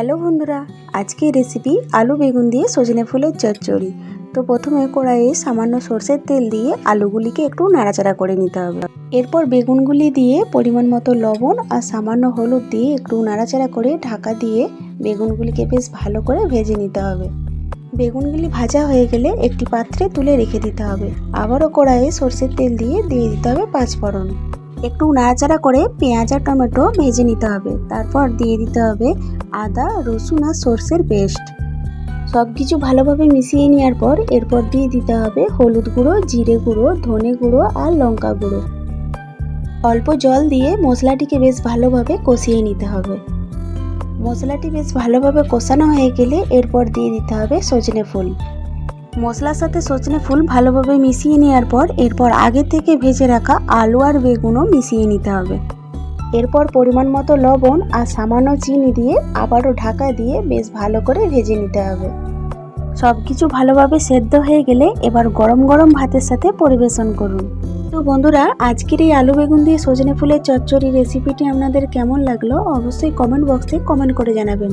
Hello বন্ধুরা আজকের recipe আলু বেগুন দিয়ে সজনে ফুলের চচ্চড়ি। তো প্রথমে কড়াইয়ে সামান্য সর্ষের তেল দিয়ে আলুগুলিকে একটু নাড়াচাড়া করে নিতে হবে। এরপর বেগুনগুলি দিয়ে পরিমাণ মতো লবণ আর সামান্য হলুদ দিয়ে একটু নাড়াচাড়া করে ঢাকা দিয়ে বেগুনগুলিকে বেশ ভালো করে ভেজে নিতে হবে। বেগুনগুলি ভাজা হয়ে গেলে একটি পাত্রে তুলে রেখে দিতে হবে। আবারও কড়াইয়ে সর্ষের তেল দিয়ে দিয়ে দিতে হবে পাঁচফোড়ন। একটু নাড়াচাড়া করে পেঁয়াজ আর টমেটো ভেজে নিতে হবে। তারপর দিয়ে দিতে হবে আদা, রসুন আর সর্ষের পেস্ট। সব কিছু ভালোভাবে মিশিয়ে নেওয়ার পর এরপর দিয়ে দিতে হবে হলুদ গুঁড়ো, জিরে গুঁড়ো, ধনে গুঁড়ো আর লঙ্কা গুঁড়ো। অল্প জল দিয়ে মশলাটিকে বেশ ভালোভাবে কষিয়ে নিতে হবে। মশলাটি বেশ ভালোভাবে কষানো হয়ে গেলে এরপর দিয়ে দিতে হবে সজনে ফুল। মশলার সাথে সজনে ফুল ভালোভাবে মিশিয়ে নেওয়ার পর এরপর আগে থেকে ভেজে রাখা আলু আর বেগুনও মিশিয়ে নিতে হবে। এরপর পরিমাণ মতো লবণ আর সামান্য চিনি দিয়ে আবারও ঢাকা দিয়ে বেশ ভালো করে ভেজে নিতে হবে। সব কিছু ভালোভাবে সেদ্ধ হয়ে গেলে এবার গরম গরম ভাতের সাথে পরিবেশন করুন। তো বন্ধুরা, আজকের এই আলু বেগুন দিয়ে সজনে ফুলের চচ্চড়ি রেসিপিটি আপনাদের কেমন লাগল অবশ্যই কমেন্ট বক্সে কমেন্ট করে জানাবেন।